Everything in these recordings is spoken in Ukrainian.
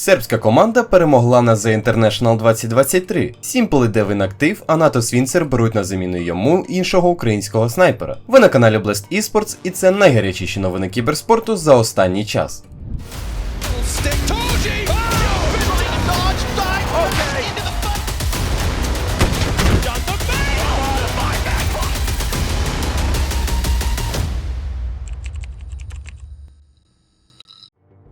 Сербська команда перемогла на The International 2023. Simple йде в інактив, а НАТО Свінцер беруть на заміну йому іншого українського снайпера. Ви на каналі Blast Esports і це найгарячіші новини кіберспорту за останній час.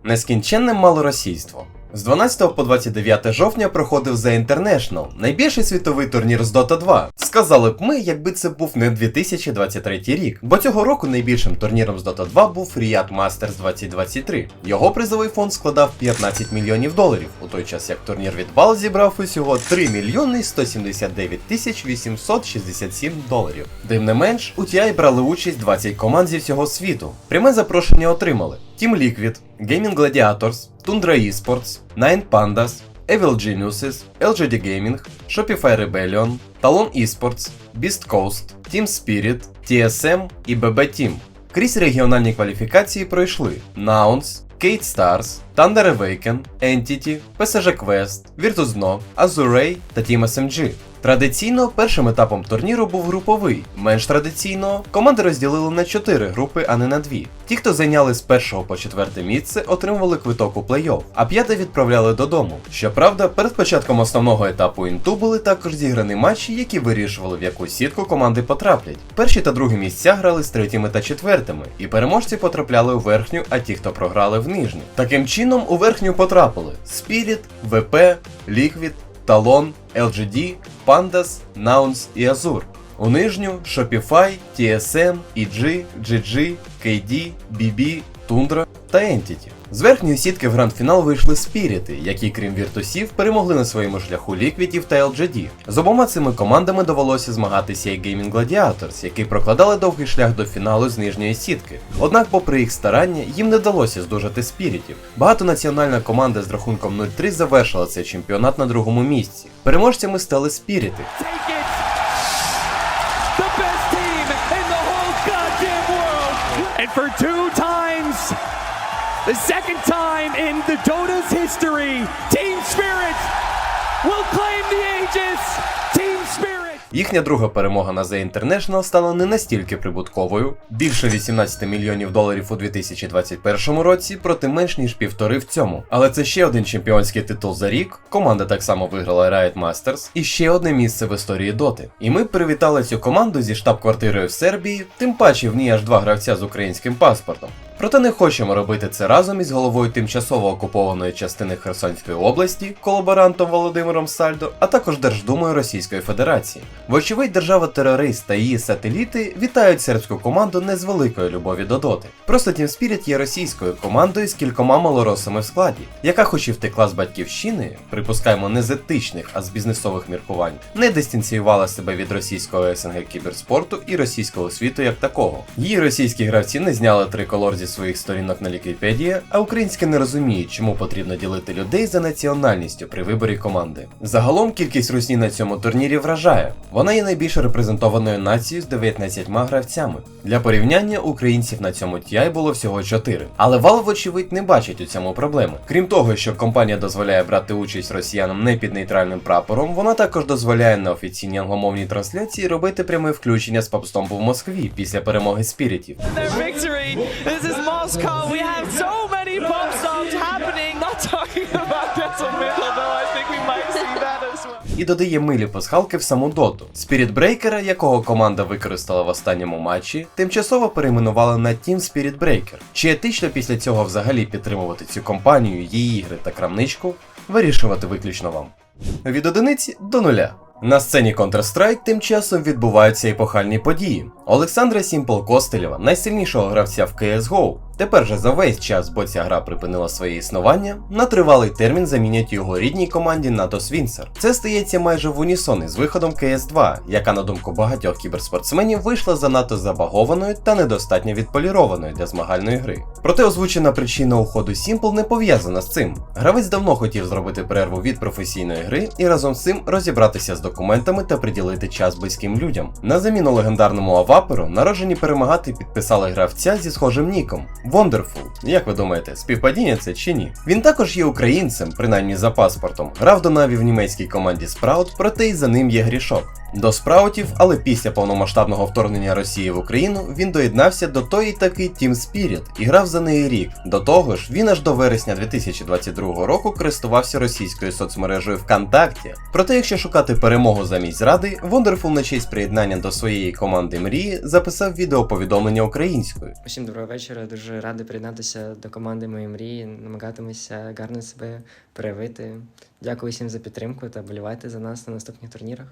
Нескінченне малоросійство. З 12 по 29 жовтня проходив The International, найбільший світовий турнір з Dota 2. Сказали б ми, якби це був не 2023 рік, бо цього року найбільшим турніром з Dota 2 був Riyadh Masters 2023. Його призовий фонд складав 15 мільйонів доларів, у той час як турнір від Valve зібрав усього 3 мільйони 179 тисяч 867 доларів. Тим не менш, у TI брали участь 20 команд зі всього світу. Пряме запрошення отримали Team Liquid, Gaming Gladiators, Tundra Esports, Nine Pandas, Evil Geniuses, LGD Gaming, Shopify Rebellion, Talon Esports, Beast Coast, Team Spirit, TSM і BB Team. Крізь регіональні кваліфікації пройшли Nouns, Kate Stars, Thunder Awaken, Entity, PSG Quest, Virtus.no, Azurey та Team SMG. Традиційно першим етапом турніру був груповий. Менш традиційно команди розділили на 4 групи, а не на 2. Ті, хто зайняли з першого по четверте місце, отримували квиток у плей-офф, а п'яте відправляли додому. Щоправда, перед початком основного етапу інту були також зіграні матчі, які вирішували, в яку сітку команди потраплять. Перші та другі місця грали з третіми та четвертими, і переможці потрапляли у верхню, а ті, хто програли в нижню. Таким чином, у верхню потрапили Spirit, VP, Liquid, Talon, LGD, Pandas, Nouns і Azure. У нижню Shopify, TSM, EG, GG, KD, BB, Tundra та Entity. З верхньої сітки в гранд-фінал вийшли спіріти, які, крім віртусів, перемогли на своєму шляху ліквідів та LGD. З обома цими командами довелося змагатися і Gaming Gladiators, які прокладали довгий шлях до фіналу з нижньої сітки. Однак, попри їх старання, їм не вдалося здужати спірітів. Багатонаціональна команда з рахунком 0-3 завершила цей чемпіонат на другому місці. Переможцями стали спіріти, for two times, the second time in the Dota's history, Team Spirit will claim the Aegis! Team Spirit! Їхня друга перемога на The International стала не настільки прибутковою, більше 18 мільйонів доларів у 2021 році проти менш ніж півтори в цьому. Але це ще один чемпіонський титул за рік. Команда так само виграла Riot Masters і ще одне місце в історії доти. І ми привітали цю команду зі штаб-квартирою в Сербії, тим паче в ній аж два гравця з українським паспортом. Проте не хочемо робити це разом із головою тимчасово окупованої частини Херсонської області, колаборантом Володимиром Сальдо, а також Держдумою Російської Федерації. Вочевидь, держава-терорист та її сателіти вітають сербську команду не з великої любові до доти. Просто Team Spirit є російською командою з кількома малоросами в складі, яка, хоч і втекла з батьківщини, припускаємо не з етичних, а з бізнесових міркувань, не дистанціювала себе від російського СНГ кіберспорту і російського світу як такого. Її російські гравці не зняли триколор зі своїх сторінок на Ліквідпедії, а українські не розуміють, чому потрібно ділити людей за національністю при виборі команди. Загалом кількість русні на цьому турнірі вражає. Вона є найбільш репрезентованою нацією з 19 гравцями. Для порівняння українців на цьому TI було всього 4. Але Valve, вочевидь, не бачить у цьому проблеми. Крім того, що компанія дозволяє брати участь росіянам не під нейтральним прапором, вона також дозволяє на офіційній англомовній трансляції робити пряме включення з попстомпу в Москві після перемоги спірітів. This is Moscow. We have so many pop songs happening. Not talking about Denzel Middle, though I think we might see that as well. і додає милі пасхалки в саму доту. Spirit Breaker, якого команда використала в останньому матчі, тимчасово перейменували на Team Spirit Breaker. Чи етично після цього взагалі підтримувати цю компанію, її ігри та крамничку, вирішувати виключно вам. Від одиниці до нуля. На сцені Counter-Strike тим часом відбуваються епохальні події. Олександра Сімпл Костелєва, найсильнішого гравця в CSGO, тепер же за весь час, бо ця гра припинила своє існування, на тривалий термін замінять його рідній команді НАТО Свінсер. Це стається майже в унісон із виходом CS2, яка, на думку багатьох кіберспортсменів, вийшла занадто забагованою та недостатньо відполірованою для змагальної гри. Проте озвучена причина уходу Сімпл не пов'язана з цим. Гравець давно хотів зробити перерву від професійної гри і разом з цим розібратися з документами та приділити час близьким людям. На заміну легендарному аваперу народжені перемагати підписали гравця зі схожим ніком Wonderful. Як ви думаєте, співпадіння це чи ні? Він також є українцем, принаймні за паспортом. Грав до Наві в німецькій команді Sprout, проте й за ним є грішок. До спраутів, але після повномасштабного вторгнення Росії в Україну він доєднався до тої таки Team Spirit і грав за неї рік. До того ж, він аж до вересня 2022 року користувався російською соцмережею ВКонтакті. Проте, якщо шукати перемогу замість зради, Wonderful на честь приєднання до своєї команди мрії записав відеоповідомлення українською. Усім доброго вечора. Дуже радий приєднатися до команди моєї мрії. Намагатимуся гарно себе проявити. Дякую всім за підтримку та болівайте за нас на наступних турнірах.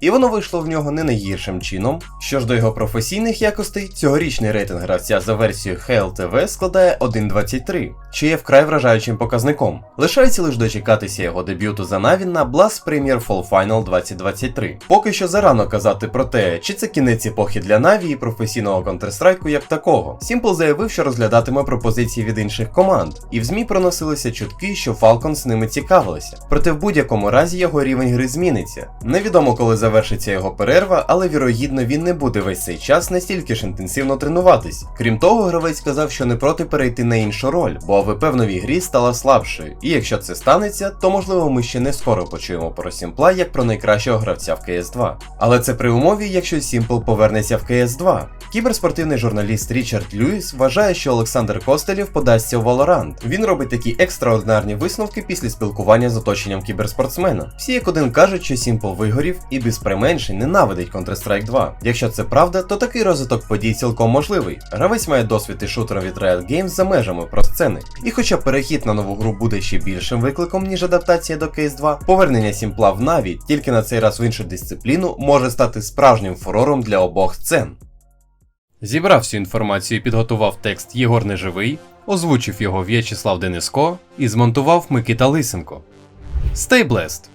І воно вийшло в нього не найгіршим чином. Що ж до його професійних якостей, цьогорічний рейтинг гравця за версією HLTV складає 1.23, що є вкрай вражаючим показником. Лишається лише дочекатися його дебюту за Наві на Blast Premier Fall Final 2023. Поки що зарано казати про те, чи це кінець епохи для Наві і професійного Counter-Strike як такого. Simple заявив, що розглядатиме пропозиції від інших команд, і в ЗМІ проносилися чутки, що Falcons з ними цікавилися. Проте в будь-якому разі його рівень гри зміниться. Невідомо, коли завершиться його перерва, але вірогідно він не буде весь цей час настільки ж інтенсивно тренуватись. Крім того, гравець сказав, що не проти перейти на іншу роль, бо АВП в новій грі стала слабшою. І якщо це станеться, то можливо ми ще не скоро почуємо про Сімпла як про найкращого гравця в cs 2 Але це при умові, якщо Сімпл повернеться в cs 2 Кіберспортивний журналіст Річард Льюіс вважає, що Олександр Костелєв подасться у Valorant. Він робить такі екстраординарні висновки після спілкування з оточенням кіберспортсмена. Всі як один кажуть, що Сімпл вигорів і без применшень ненавидить Counter-Strike 2. Якщо це правда, то такий розвиток подій цілком можливий. Гравець має досвід і шутера від Riot Games за межами про сцени. І хоча перехід на нову гру буде ще більшим викликом, ніж адаптація до CS 2, повернення Сімпла в Наві тільки на цей раз в іншу дисципліну може стати справжнім фурором для обох сцен. Зібрав всю інформацію і підготував текст Єгор Неживий, озвучив його В'ячеслав Дениско і змонтував Микита Лисенко. Stay blessed!